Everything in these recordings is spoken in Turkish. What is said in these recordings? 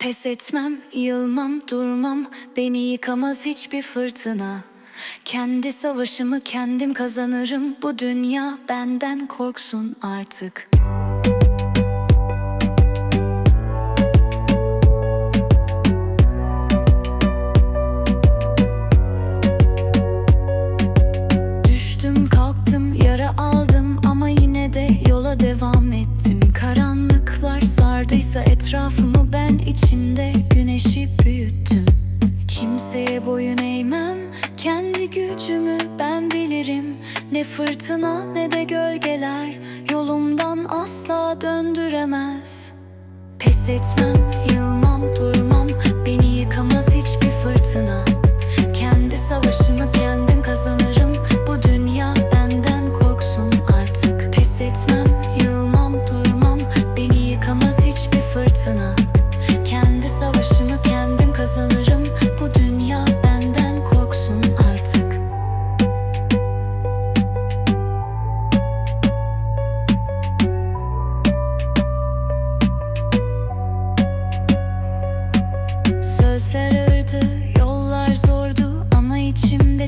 Pes etmem, yılmam, durmam. Beni yıkamaz hiçbir fırtına. Kendi savaşımı kendim kazanırım. Bu dünya benden korksun artık. Düştüm kalktım yara aldım ama yine de yola devam ettim. Karanlıklar sardıysa etrafımı ben içimde güneşi büyüttüm. Kimseye boyun eğmem. Kendi gücümü ben bilirim. Ne fırtına ne de gölgeler yolumdan asla döndüremez. Pes etmem,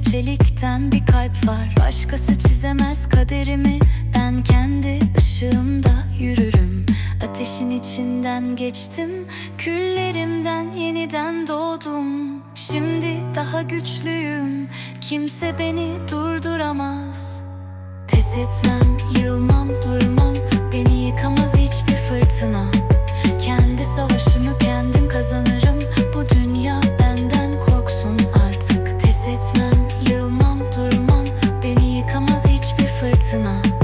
çelikten bir kalp var. Başkası çizemez kaderimi. Ben kendi ışığımda yürürüm. Ateşin içinden geçtim. Küllerimden yeniden doğdum. Şimdi daha güçlüyüm. Kimse beni durduramaz. Pes etmem, yılmam, durmam. Beni yıkamaz hiçbir fırtına 思呢？